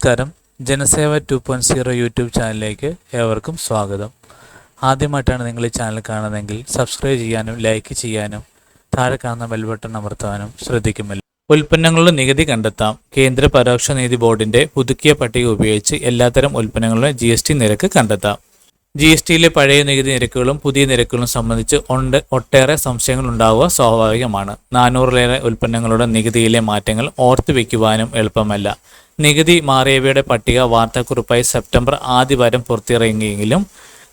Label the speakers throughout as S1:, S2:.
S1: നമസ്കാരം. Janaseva two point zero YouTube ചാനലിലേക്ക് ഏവർക്കും സ്വാഗതം. ആദ്യമായിട്ടാണ് നിങ്ങൾ ഈ ചാനൽ കാണുന്നതെങ്കിൽ സബ്സ്ക്രൈബ് ചെയ്യാനും ലൈക്ക് ചെയ്യാനും താഴെ കാണുന്ന ബെൽ ബട്ടൺ അമർത്താനും ശ്രദ്ധിക്കുമല്ലോ. ഉൽപ്പന്നങ്ങളുടെ നികുതി കണ്ടെത്താം. കേന്ദ്ര പരോക്ഷ നികുതി ബോർഡിന്റെ പുതുക്കിയ പട്ടിക ഉപയോഗിച്ച് എല്ലാത്തരം ഉൽപ്പന്നങ്ങളുടെ ജി നിരക്ക് കണ്ടെത്താം. ജി എസ് ടിയിലെ പഴയ നികുതി നിരക്കുകളും പുതിയ നിരക്കുകളും സംബന്ധിച്ച് ഉണ്ട്. ഒട്ടേറെ സംശയങ്ങൾ ഉണ്ടാവുക സ്വാഭാവികമാണ്. നാനൂറിലേറെ ഉൽപ്പന്നങ്ങളുടെ നികുതിയിലെ മാറ്റങ്ങൾ ഓർത്തു വയ്ക്കുവാനും എളുപ്പമല്ല. നികുതി മാറിയവയുടെ പട്ടിക വാർത്താക്കുറിപ്പായി സെപ്റ്റംബർ ആദ്യവാരം പുറത്തിറങ്ങിയെങ്കിലും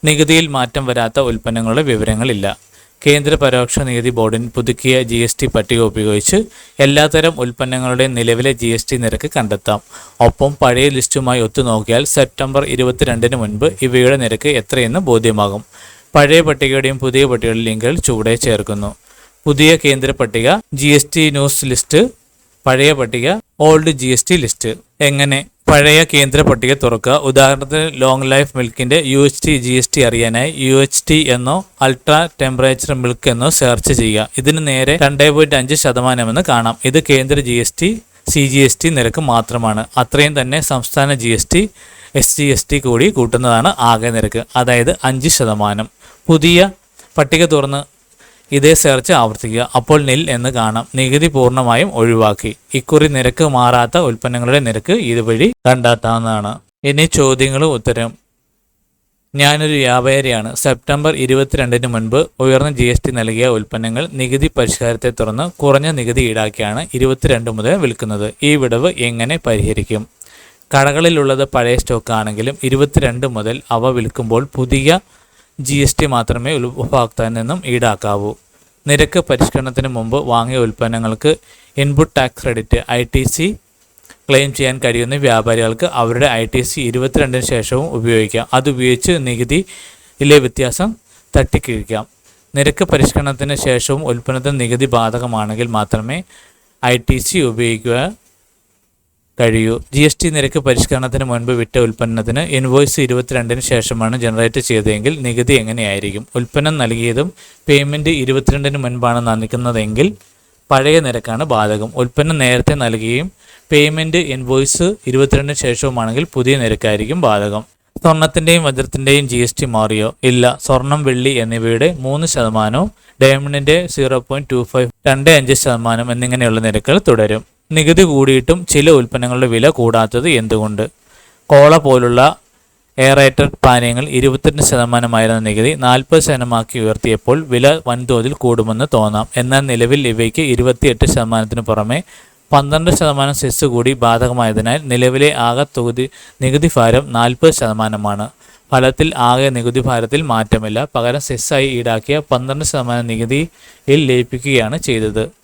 S1: നികുതിയിൽ മാറ്റം വരാത്ത ഉൽപ്പന്നങ്ങളുടെ വിവരങ്ങളില്ല. കേന്ദ്ര പരോക്ഷ നികുതി ബോർഡിന് പുതുക്കിയ ജി എസ് ടി പട്ടിക ഉപയോഗിച്ച് എല്ലാത്തരം ഉൽപ്പന്നങ്ങളുടെയും നിലവിലെ ജി എസ് ടി നിരക്ക് കണ്ടെത്താം. ഒപ്പം പഴയ ലിസ്റ്റുമായി ഒത്തുനോക്കിയാൽ സെപ്റ്റംബർ ഇരുപത്തിരണ്ടിന് മുൻപ് ഇവയുടെ നിരക്ക് എത്രയെന്ന് ബോധ്യമാകും. പഴയ പട്ടികയുടെയും പുതിയ പട്ടികയുടെ ലിങ്കുകൾ ചുവടെ ചേർക്കുന്നു. പുതിയ കേന്ദ്ര പട്ടിക ജി ന്യൂസ് ലിസ്റ്റ് പഴയ പട്ടിക ഓൾഡ് ജി ലിസ്റ്റ്. എങ്ങനെ? പഴയ കേന്ദ്ര പട്ടിക തുറക്കുക. ഉദാഹരണത്തിന് long life മിൽക്കിന്റെ U H T G S T അറിയാനായി യു എച്ച് ടി എന്നോ അൾട്രാ ടെമ്പറേച്ചർ മിൽക്ക് എന്നോ സെർച്ച് ചെയ്യുക. ഇതിന് നേരെ രണ്ടേ പോയിന്റ് അഞ്ച് ശതമാനമെന്ന് കാണാം. ഇത് കേന്ദ്ര G S T C G S T നിരക്ക് മാത്രമാണ്. അത്രയും തന്നെ സംസ്ഥാന G S T S G S T കൂടി കൂട്ടുന്നതാണ് ആകെ നിരക്ക്. അതായത് അഞ്ച് ശതമാനം. പുതിയ പട്ടിക തുറന്ന് ഇതേ സെർച്ച് ആവർത്തിക്കുക. അപ്പോൾ നിൽ എന്ന് കാണാം. നികുതി പൂർണമായും ഒഴിവാക്കി. ഇക്കുറി നിരക്ക് മാറാത്ത ഉൽപ്പന്നങ്ങളുടെ നിരക്ക് ഇതുവഴി കണ്ടെത്താവുന്നതാണ്. ഇനി ചോദ്യങ്ങളും ഉത്തരം. ഞാനൊരു വ്യാപാരിയാണ്. സെപ്റ്റംബർ ഇരുപത്തിരണ്ടിന് മുൻപ് ഉയർന്ന ജി എസ് ടി നൽകിയ ഉൽപ്പന്നങ്ങൾ നികുതി പരിഷ്കാരത്തെ തുടർന്ന് കുറഞ്ഞ നികുതി ഈടാക്കിയാണ് ഇരുപത്തിരണ്ട് മുതൽ വിൽക്കുന്നത്. ഈ വിടവ് എങ്ങനെ പരിഹരിക്കും? കടകളിലുള്ളത് പഴയ സ്റ്റോക്ക് ആണെങ്കിലും ഇരുപത്തിരണ്ട് മുതൽ അവ വിൽക്കുമ്പോൾ പുതിയ ജി എസ് ടി മാത്രമേ ഉപഭോക്താവിൽ നിന്നും ഈടാക്കാവൂ. നിരക്ക് പരിഷ്കരണത്തിന് മുമ്പ് വാങ്ങിയ ഉൽപ്പന്നങ്ങൾക്ക് input tax credit I T C claim ചെയ്യാൻ കഴിയുന്ന വ്യാപാരികൾക്ക് അവരുടെ ഐ ടി സി ഇരുപത്തിരണ്ടിന് ശേഷവും ഉപയോഗിക്കാം. അതുപയോഗിച്ച് നികുതിയിലെ വ്യത്യാസം തട്ടിക്കിഴിക്കാം. നിരക്ക് പരിഷ്കരണത്തിന് ശേഷവും ഉൽപ്പന്നത്തിന് നികുതി ബാധകമാണെങ്കിൽ മാത്രമേ ഐ ടി സി ഉപയോഗിക്കുക കഴിയൂ. ജി എസ് ടി നിരക്ക് പരിഷ്കരണത്തിന് മുൻപ് വിറ്റ ഉൽപ്പന്നത്തിന് ഇൻവോയ്സ് ഇരുപത്തിരണ്ടിന് ശേഷമാണ് ജനറേറ്റ് ചെയ്തതെങ്കിൽ നികുതി എങ്ങനെയായിരിക്കും? ഉൽപ്പന്നം നൽകിയതും പേയ്മെന്റ് ഇരുപത്തിരണ്ടിന് മുൻപാണ് നൽകുന്നതെങ്കിൽ പഴയ നിരക്കാണ് ബാധകം. ഉൽപ്പന്നം നേരത്തെ നൽകുകയും പേയ്മെന്റ് ഇൻവോയ്സ് ഇരുപത്തിരണ്ടിന് ശേഷവുമാണെങ്കിൽ പുതിയ നിരക്കായിരിക്കും ബാധകം. സ്വർണത്തിന്റെയും വജ്രത്തിന്റെയും ജി എസ് ടി മാറിയോ? ഇല്ല. സ്വർണം വെള്ളി എന്നിവയുടെ മൂന്ന് ശതമാനവും ഡയമണ്ടിന്റെ സീറോ പോയിന്റ് ടു ഫൈവ് രണ്ട് അഞ്ച് ശതമാനം എന്നിങ്ങനെയുള്ള നിരക്കുകൾ തുടരും. നികുതി കൂടിയിട്ടും ചില ഉൽപ്പന്നങ്ങളുടെ വില കൂടാത്തത് എന്തുകൊണ്ട്? കോള പോലുള്ള എയറേറ്റഡ് പാനീയങ്ങൾ ഇരുപത്തെട്ട് ശതമാനമായിരുന്ന നികുതി നാൽപ്പത് ശതമാനമാക്കി ഉയർത്തിയപ്പോൾ വില വൻതോതിൽ കൂടുമെന്ന് തോന്നാം. എന്നാൽ നിലവിൽ ഇവയ്ക്ക് ഇരുപത്തിയെട്ട് ശതമാനത്തിന് പുറമെ പന്ത്രണ്ട് ശതമാനം സെസ് കൂടി ബാധകമായതിനാൽ നിലവിലെ ആകെ തുകുതി നികുതി ഭാരം നാൽപ്പത് ശതമാനമാണ്. ഫലത്തിൽ ആകെ നികുതി ഭാരത്തിൽ മാറ്റമില്ല. പകരം സെസ്സായി ഈടാക്കിയ പന്ത്രണ്ട് ശതമാനം നികുതിയിൽ ലയിപ്പിക്കുകയാണ് ചെയ്തത്.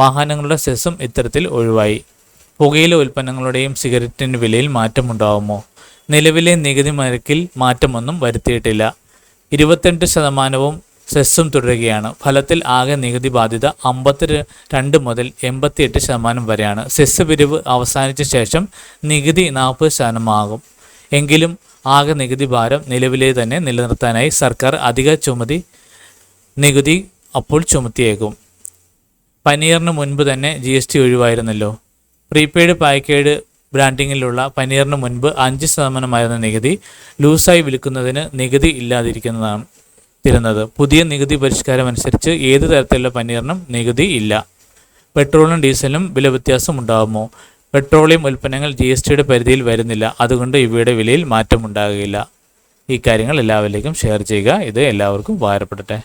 S1: വാഹനങ്ങളുടെ സെസ്സും ഇത്തരത്തിൽ ഒഴിവായി. പുകയില ഉൽപ്പന്നങ്ങളുടെയും സിഗരറ്റിന്റെ വിലയിൽ മാറ്റമുണ്ടാകുമോ നിലവിലെ നികുതി നിരക്കിൽ മാറ്റമൊന്നും വരുത്തിയിട്ടില്ല. ഇരുപത്തെട്ട് ശതമാനവും സെസ്സും തുടരുകയാണ്. ഫലത്തിൽ ആകെ നികുതി ബാധ്യത അമ്പത്തി രണ്ട് മുതൽ എൺപത്തിയെട്ട് ശതമാനം വരെയാണ്. സെസ് പിരിവ് അവസാനിച്ച ശേഷം നികുതി നാൽപ്പത് ശതമാനമാകും. എങ്കിലും ആകെ നികുതി ഭാരം നിലവിലെ തന്നെ നിലനിർത്താനായി സർക്കാർ അധിക ചുമതി നികുതി അപ്പോൾ ചുമത്തിയേക്കും. പനീറിന് മുൻപ് തന്നെ ജി എസ് ടി ഒഴിവായിരുന്നല്ലോ. പ്രീപെയ്ഡ് പാക്കേഡ് ബ്രാൻഡിങ്ങിലുള്ള പനീറിന് മുൻപ് അഞ്ച് ശതമാനമായിരുന്ന നികുതി ലൂസായി വിൽക്കുന്നതിന് നികുതി ഇല്ലാതിരിക്കുന്നതാണ് തിരുന്നത്. പുതിയ നികുതി പരിഷ്കാരം അനുസരിച്ച് ഏത് തരത്തിലുള്ള പനീറിനും നികുതി ഇല്ല. പെട്രോളിനും ഡീസലിനും വില വ്യത്യാസം ഉണ്ടാകുമോ പെട്രോളിയം ഉൽപ്പന്നങ്ങൾ ജി എസ് ടിയുടെ പരിധിയിൽ വരുന്നില്ല. അതുകൊണ്ട് ഇവയുടെ വിലയിൽ മാറ്റമുണ്ടാകുകയില്ല ഈ കാര്യങ്ങൾ എല്ലാവരിലേക്കും ഷെയർ ചെയ്യുക. ഇത് എല്ലാവർക്കും ഉപകാരപ്പെടട്ടെ.